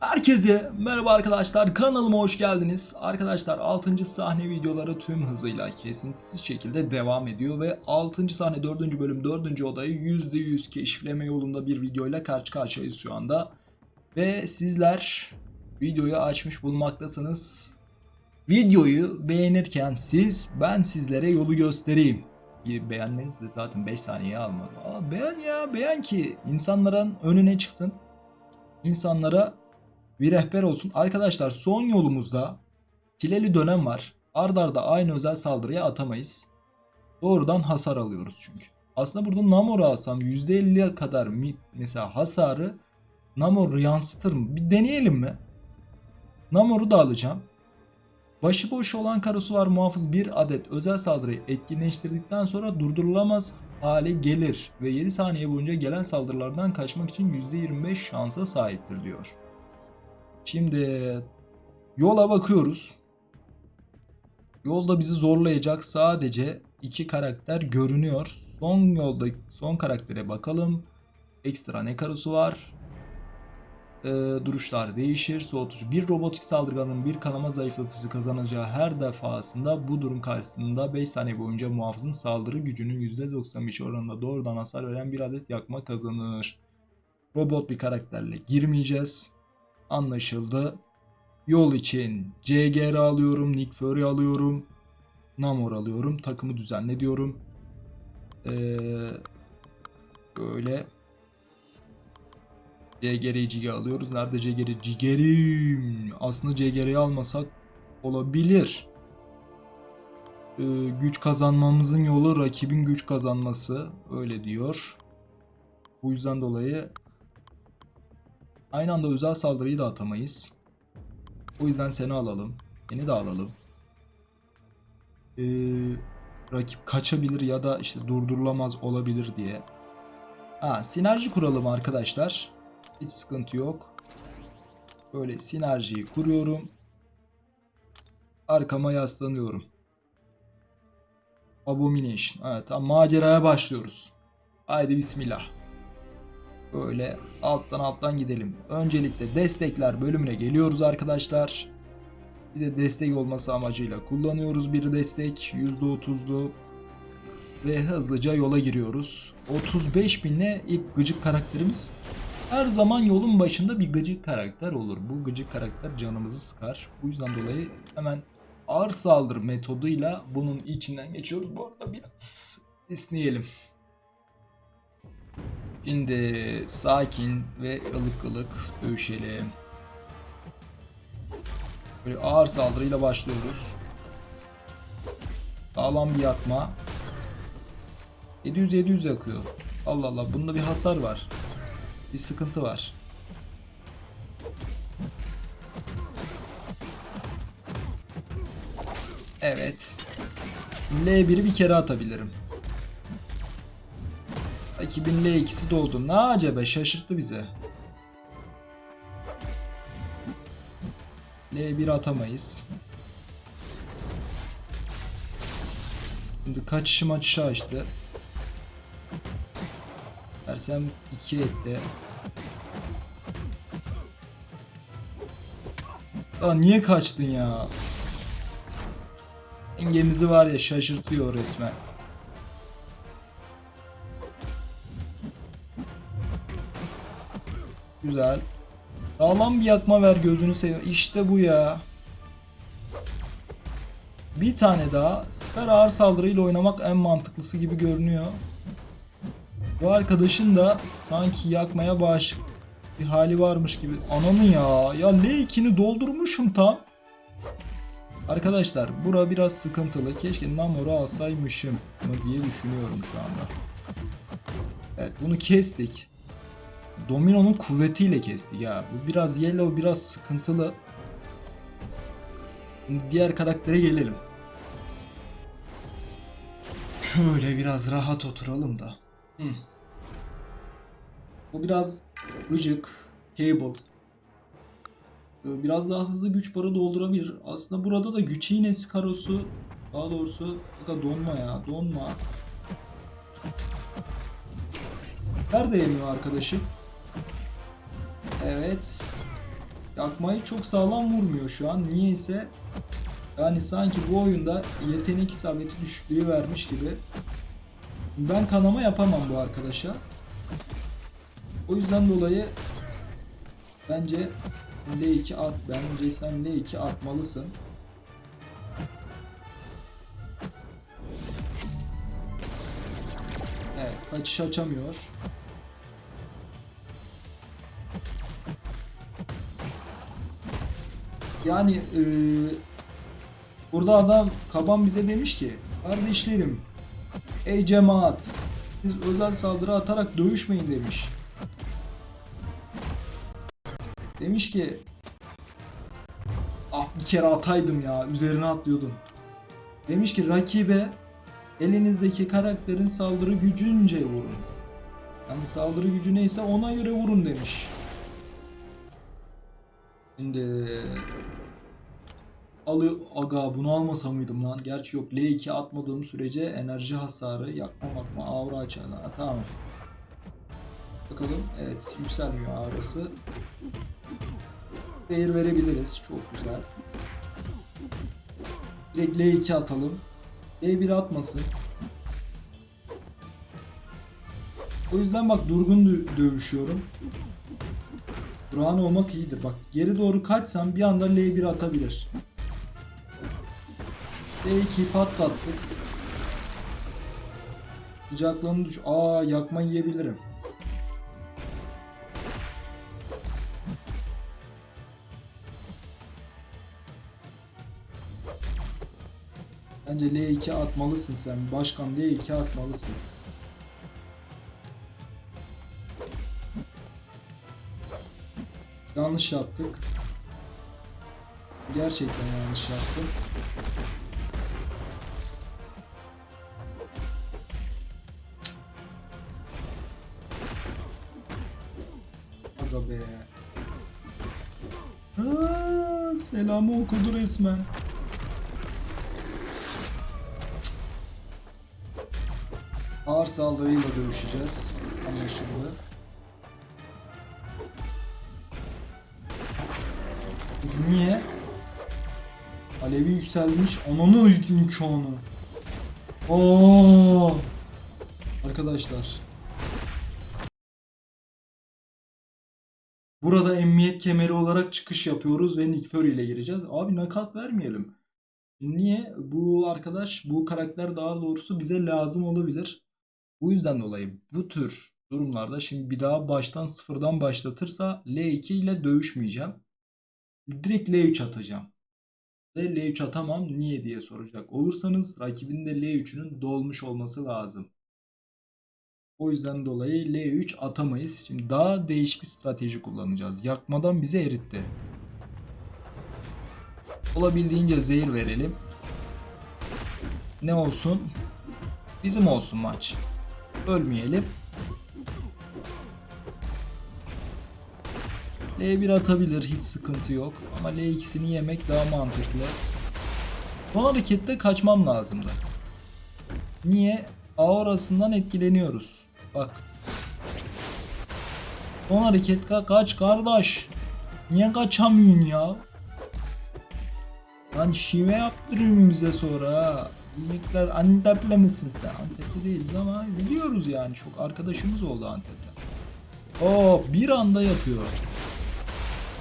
Herkese merhaba arkadaşlar kanalıma hoş geldiniz. Arkadaşlar 6. sahne videoları tüm hızıyla kesintisiz şekilde devam ediyor ve 6. sahne 4. bölüm 4. odayı %100 keşifleme yolunda bir videoyla karşı karşıyayız şu anda. Ve sizler videoyu açmış bulunmaktasınız. Videoyu beğenirken siz ben sizlere yolu göstereyim. Bir beğenmeniz de zaten 5 saniye almadı. Aa, beğen ya beğen ki insanların önüne çıksın. İnsanlara bir rehber olsun. Arkadaşlar son yolumuzda çileli dönem var. Ardarda arda aynı özel saldırıya atamayız. Doğrudan hasar alıyoruz çünkü. Aslında burada Namor'u alsam %50'ye kadar mesela hasarı Namor yansıtır mı? Bir deneyelim mi? Namor'u da alacağım. Başıboş olan karosu var muhafız bir adet özel saldırıyı etkinleştirdikten sonra durdurulamaz hale gelir ve 7 saniye boyunca gelen saldırılardan kaçmak için %25 şansa sahiptir diyor. Şimdi yola bakıyoruz. Yolda bizi zorlayacak sadece iki karakter görünüyor. Son yolda son karaktere bakalım. Ekstra ne karosu var? Ee, duruşlar değişir. Soğutucu. Bir robotik saldırganın bir kanama zayıflatıcı kazanacağı her defasında bu durum karşısında 5 saniye boyunca muhafızın saldırı gücünün %95 oranında doğrudan hasar veren bir adet yakma kazanır. Robot bir karakterle girmeyeceğiz. Anlaşıldı. Yol için CGR alıyorum, Nick Fury alıyorum, Namor alıyorum, takımı düzenle diyorum. Ee, böyle CGR'yi Cige alıyoruz. Nerede CGR? Cigerim. Aslında CGR'yi almasak olabilir. Ee, güç kazanmamızın yolu rakibin güç kazanması. Öyle diyor. Bu yüzden dolayı aynı anda özel saldırıyı da atamayız. O yüzden seni alalım. Seni de alalım. Ee, rakip kaçabilir ya da işte durdurulamaz olabilir diye. Ha, sinerji kuralım arkadaşlar. Hiç sıkıntı yok. Böyle sinerjiyi kuruyorum. Arkama yaslanıyorum. Abomination. Evet maceraya başlıyoruz. Haydi bismillah. Böyle alttan alttan gidelim. Öncelikle destekler bölümüne geliyoruz arkadaşlar. Bir de destek olması amacıyla kullanıyoruz bir destek. %30'lu. Ve hızlıca yola giriyoruz. 35 binle ilk gıcık karakterimiz. Her zaman yolun başında bir gıcık karakter olur. Bu gıcık karakter canımızı sıkar. Bu yüzden dolayı hemen ağır saldırı metoduyla bunun içinden geçiyoruz. Bu arada biraz esneyelim. Şimdi sakin ve ılık ılık dövüşelim. Böyle ağır saldırıyla başlıyoruz. Sağlam bir yakma. 700-700 yakıyor. Allah Allah bunda bir hasar var. Bir sıkıntı var. Evet. L1'i bir kere atabilirim. Rakibin L2'si doldu. Ne acaba şaşırttı bize. L1 atamayız. Şimdi kaçışı maçışı açtı. Versem 2 etti. Aa niye kaçtın ya? Engemizi var ya şaşırtıyor resmen. Güzel. Sağlam bir yakma ver gözünü seveyim. İşte bu ya. Bir tane daha. Siper ağır saldırıyla oynamak en mantıklısı gibi görünüyor. Bu arkadaşın da sanki yakmaya bağışık bir hali varmış gibi. Ananı ya. Ya L2'ni doldurmuşum tam. Arkadaşlar bura biraz sıkıntılı. Keşke Namor'u alsaymışım mı diye düşünüyorum şu anda. Evet bunu kestik. Domino'nun kuvvetiyle kestik ya. Bu biraz yellow biraz sıkıntılı. Şimdi diğer karaktere gelelim. Şöyle biraz rahat oturalım da. Hı. Bu biraz gıcık. Cable. Ee, Biraz daha hızlı güç barı doldurabilir. Aslında burada da güç iğnesi karosu daha doğrusu Aga donma ya donma. Nerede yemiyor arkadaşım? Evet. Yakmayı çok sağlam vurmuyor şu an. Niyeyse yani sanki bu oyunda yetenek isabeti düşüklüğü vermiş gibi. Ben kanama yapamam bu arkadaşa. O yüzden dolayı bence L2 at. Bence sen L2 atmalısın. Evet, kaçış açamıyor. Yani eee, burada adam kaban bize demiş ki kardeşlerim ey cemaat siz özel saldırı atarak dövüşmeyin demiş. Demiş ki ah bir kere ataydım ya üzerine atlıyordum. Demiş ki rakibe elinizdeki karakterin saldırı gücünce vurun. Yani saldırı gücü neyse ona göre vurun demiş. Şimdi alı aga bunu almasa mıydım lan? Gerçi yok L2 atmadığım sürece enerji hasarı yakma makma aura açar. Ha, tamam. Bakalım evet yükselmiyor aurası. Değer verebiliriz. Çok güzel. Direkt L2 atalım. L1 atmasın. O yüzden bak durgun dö- dövüşüyorum. Durağan olmak iyidir. Bak geri doğru kaçsam bir anda L1 atabilir. L2 patlattık. Sıcaklığını düş... Aa yakma yiyebilirim. Bence L2 atmalısın sen. Başkan L2 atmalısın. Yanlış yaptık. Gerçekten yanlış yaptık. Aga be. Aa, selamı okudu resmen. Ağır saldırıyla dövüşeceğiz. Anlaşıldı. Niye? Alevi yükselmiş. Ananı imkanı. Oo! Arkadaşlar. Burada emniyet kemeri olarak çıkış yapıyoruz ve Nick Fury ile gireceğiz. Abi nakat vermeyelim. Niye? Bu arkadaş, bu karakter daha doğrusu bize lazım olabilir. Bu yüzden dolayı bu tür durumlarda şimdi bir daha baştan sıfırdan başlatırsa L2 ile dövüşmeyeceğim. Direkt L3 atacağım. Ve L3 atamam niye diye soracak olursanız rakibin de L3'ünün dolmuş olması lazım. O yüzden dolayı L3 atamayız. Şimdi daha değişik bir strateji kullanacağız. Yakmadan bizi eritti. Olabildiğince zehir verelim. Ne olsun? Bizim olsun maç. Ölmeyelim. L1 atabilir hiç sıkıntı yok. Ama L2'sini yemek daha mantıklı. Son harekette kaçmam lazımdı. Niye? Aurasından etkileniyoruz. Bak. Son hareket ka kaç kardeş. Niye kaçamıyorsun ya? Lan şive yaptırıyorum bize sonra ha. Minikler Antep'le misin sen? Antep'te değiliz ama biliyoruz yani çok arkadaşımız oldu Antep'te. Oo bir anda yapıyor.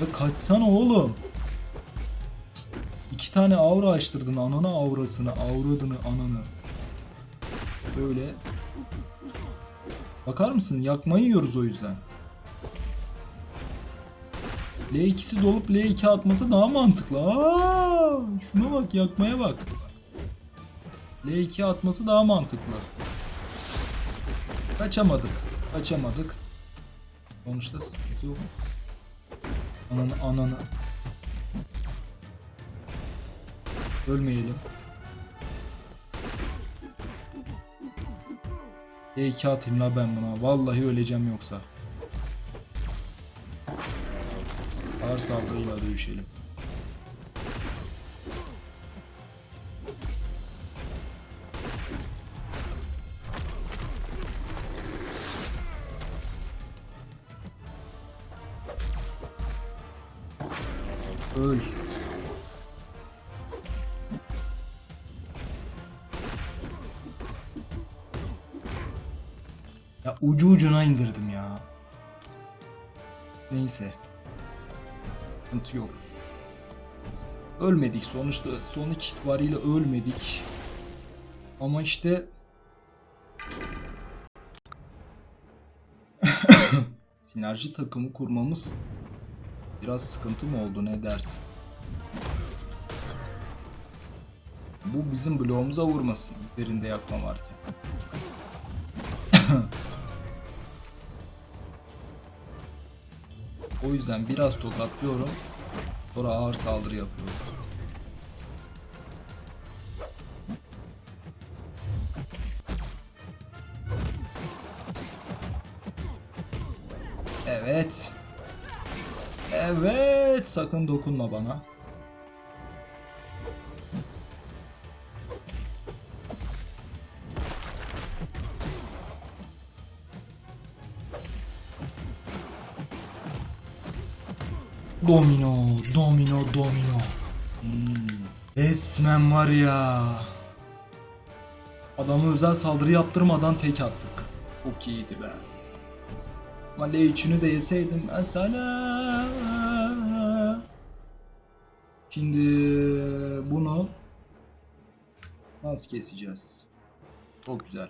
Ya kaçsana oğlum. İki tane aura açtırdın anana aurasını, avradını ananı. Böyle. Bakar mısın? Yakmayı yiyoruz o yüzden. L2'si dolup L2 atması daha mantıklı. Aa, şuna bak yakmaya bak. L2 atması daha mantıklı. Kaçamadık. Kaçamadık. Sonuçta sıkıntı yok. Ananı ananı. Ölmeyelim. L2 atayım la ben buna. Vallahi öleceğim yoksa. Ağır saldırıyla dövüşelim. Öl. Ya ucu ucuna indirdim ya. Neyse. Sıkıntı yok. Ölmedik sonuçta sonuç itibariyle ölmedik. Ama işte sinerji takımı kurmamız biraz sıkıntı mı oldu ne dersin? Bu bizim bloğumuza vurmasın üzerinde yakma varken. o yüzden biraz tokatlıyorum. Sonra ağır saldırı yapıyorum. Sakın dokunma bana. Domino, domino, domino. Hmm. Resmen var ya. Adamı özel saldırı yaptırmadan tek attık. Çok iyiydi be. Ama L3'ünü de yeseydim mesela. Şimdi bunu nasıl keseceğiz? Çok güzel.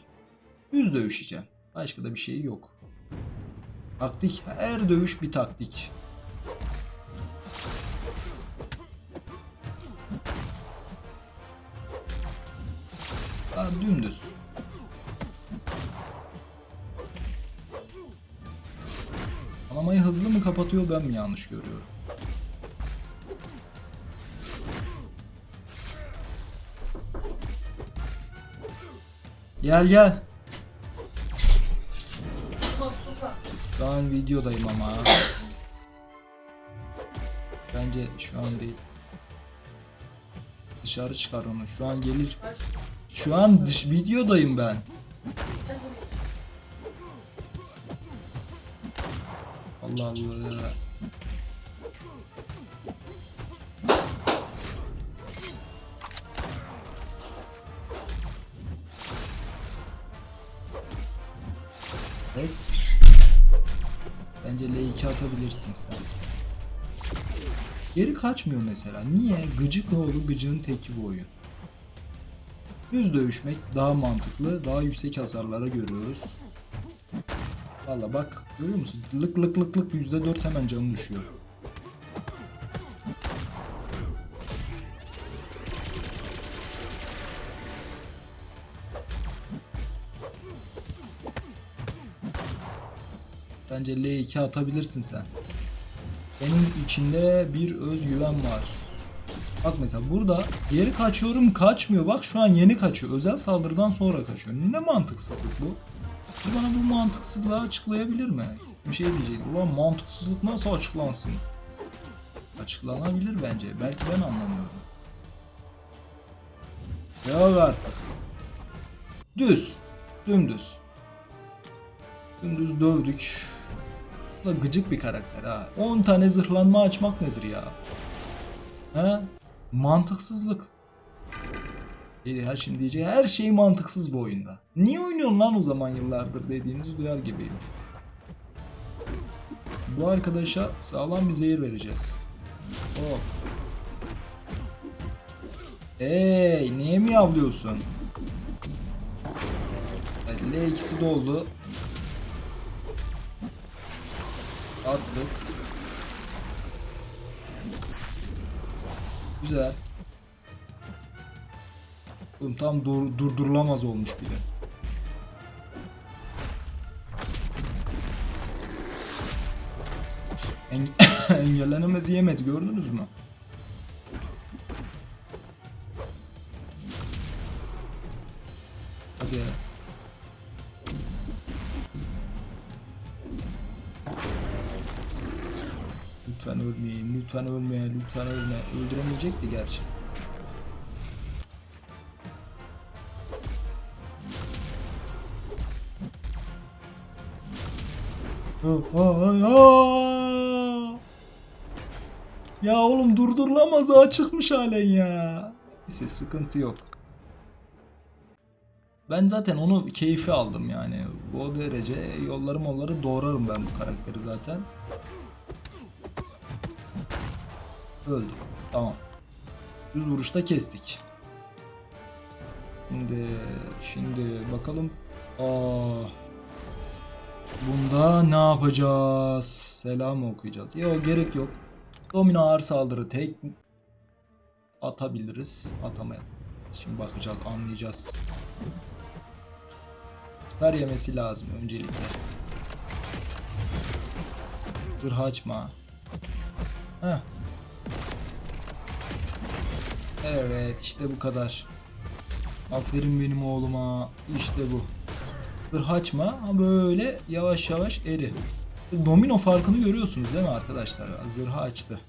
Yüz dövüşeceğim. Başka da bir şey yok. Taktik. Her dövüş bir taktik. Daha dümdüz. Kanamayı hızlı mı kapatıyor ben mi yanlış görüyorum? Gel gel. Şu an videodayım ama. Bence şu an değil. Dışarı çıkar onu. Şu an gelir. Şu an dış videodayım ben. Allah Allah. Evet. Bence L2 atabilirsin sen. Geri kaçmıyor mesela. Niye? Gıcık oğlu gıcığın teki bu oyun. Düz dövüşmek daha mantıklı. Daha yüksek hasarlara görüyoruz. Valla bak görüyor musun? Lık lık lık lık %4 hemen canı düşüyor. Bence L2 atabilirsin sen. Benim içinde bir özgüven var. Bak mesela burada geri kaçıyorum kaçmıyor. Bak şu an yeni kaçıyor. Özel saldırıdan sonra kaçıyor. Ne mantıksızlık bu? Bir bana bu mantıksızlığı açıklayabilir mi? Bir şey diyecek. Ulan mantıksızlık nasıl açıklansın? Açıklanabilir bence. Belki ben anlamıyorum. Devam artık. Düz. Dümdüz. Dümdüz dövdük. Da gıcık bir karakter ha. 10 tane zırhlanma açmak nedir ya? Ha? Mantıksızlık. Her şimdi diyecek her şey mantıksız bu oyunda. Niye oynuyorsun lan o zaman yıllardır dediğinizi duyar gibiyim. Bu arkadaşa sağlam bir zehir vereceğiz. Hop. Hey, niye mi avlıyorsun? Evet, L2'si doldu. Attık. Güzel. Oğlum tam dur durdurulamaz olmuş bile. Enge engellenemez yemedi gördünüz mü? Lütfen ölme, lütfen ölme. Öldüremeyecekti gerçi. Ya oğlum durdurulamaz ha çıkmış halen ya. Neyse sıkıntı yok. Ben zaten onu keyfi aldım yani. O derece yolları molları doğrarım ben bu karakteri zaten. Öldü. Tamam. Düz vuruşta kestik. Şimdi şimdi bakalım. Aa. Bunda ne yapacağız? Selam okuyacağız. Yok gerek yok. Domino ağır saldırı tek atabiliriz. Atamayalım. Şimdi bakacağız, anlayacağız. Siper yemesi lazım öncelikle. Zırh açma. Heh. Evet işte bu kadar. Aferin benim oğluma. İşte bu. Zırh açma ama böyle yavaş yavaş eri. Domino farkını görüyorsunuz değil mi arkadaşlar? Zırhı açtı.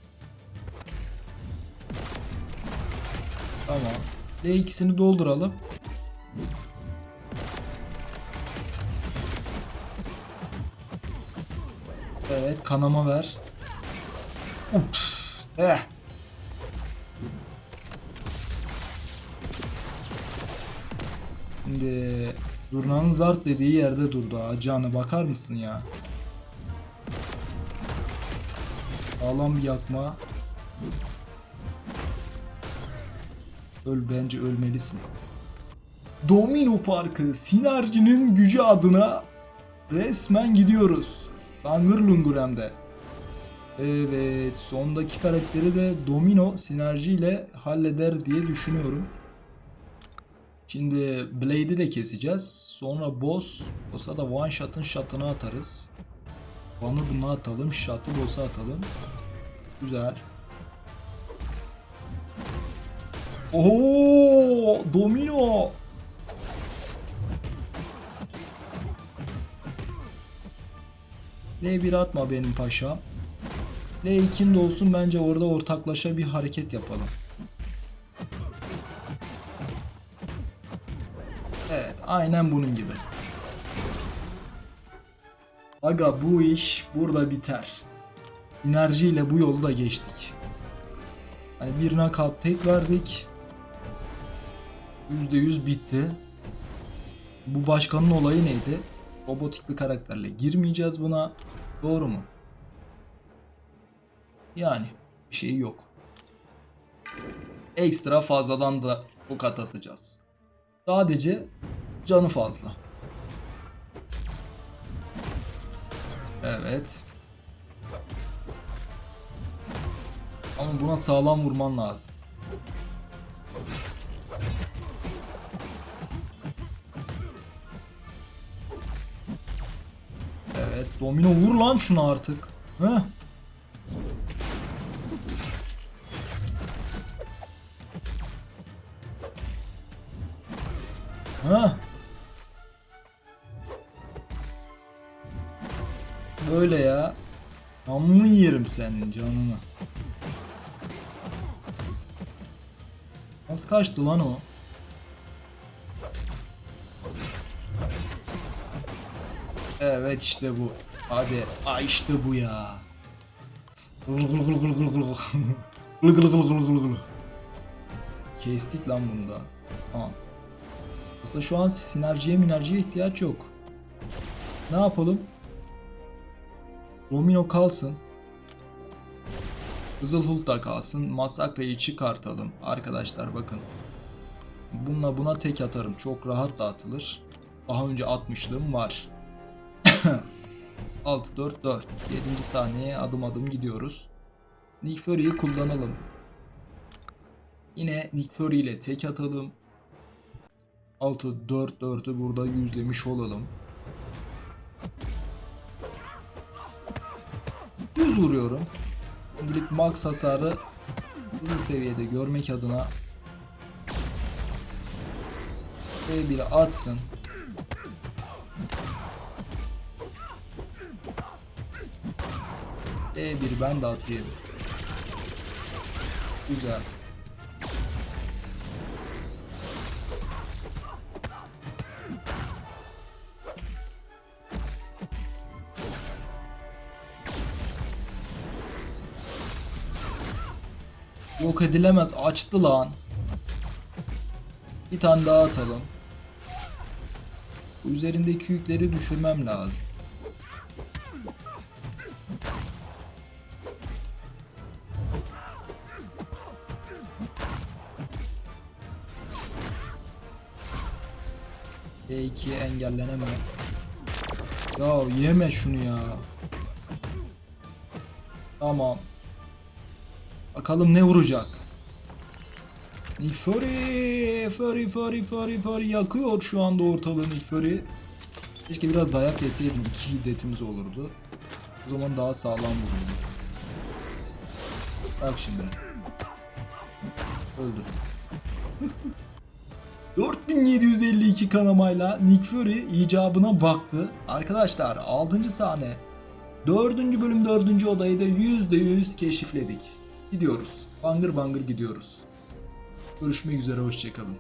Tamam. L2'sini dolduralım. Evet kanama ver. Ups. Eh. Şimdi Durna'nın zart dediği yerde durdu. ha. Canı bakar mısın ya? Sağlam bir yakma. Öl bence ölmelisin. Domino Parkı sinerjinin gücü adına resmen gidiyoruz. Langır lungur hem de. Evet sondaki karakteri de Domino sinerjiyle halleder diye düşünüyorum. Şimdi Blade'i de keseceğiz. Sonra Boss. Boss'a da one shot'ın shot'ını atarız. One'ı buna atalım. Shot'ı Boss'a atalım. Güzel. Oo, Domino. L1 atma benim paşam. L2'nin de olsun bence orada ortaklaşa bir hareket yapalım. Aynen bunun gibi. Aga bu iş burada biter. Enerjiyle bu yolu da geçtik. Hani bir knockout tek verdik. %100 bitti. Bu başkanın olayı neydi? Robotik bir karakterle girmeyeceğiz buna. Doğru mu? Yani bir şey yok. Ekstra fazladan da bu kat atacağız. Sadece canı fazla. Evet. Ama buna sağlam vurman lazım. Evet, domino vur lan şunu artık. Heh. Senin canını. Nasıl kaçtı lan o? Evet işte bu. Hadi. Aa işte bu ya. Kestik lan bunda. Tamam. Aslında şu an sinerjiye minerjiye ihtiyaç yok. Ne yapalım? Domino kalsın. Kızıl Hulk da kalsın. Masakre'yi çıkartalım. Arkadaşlar bakın. Bununla buna tek atarım. Çok rahat dağıtılır. Daha önce atmışlığım var. 6 4 4. 7. saniyeye adım adım gidiyoruz. Nick Fury'yi kullanalım. Yine Nick Fury ile tek atalım. 6 4 4'ü burada yüzlemiş olalım. Düz vuruyorum. Şimdilik max hasarı hızlı seviyede görmek adına B1'i atsın. B1'i ben de atayım. Güzel. Yok edilemez açtı lan. Bir tane daha atalım. Bu üzerindeki yükleri düşürmem lazım. E2 engellenemez. Ya yeme şunu ya. Tamam. Bakalım ne vuracak. Nick Fury, Fury, Fury, Fury, Fury yakıyor şu anda ortalığı Nick Fury. Keşke biraz dayak yeseydim. iki hiddetimiz olurdu. O zaman daha sağlam vururdu. Bak şimdi. Öldü. 4752 kanamayla Nick Fury icabına baktı. Arkadaşlar 6. sahne 4. bölüm 4. odayı da %100 keşifledik. Gidiyoruz. Bangır bangır gidiyoruz. Görüşmek üzere hoşçakalın.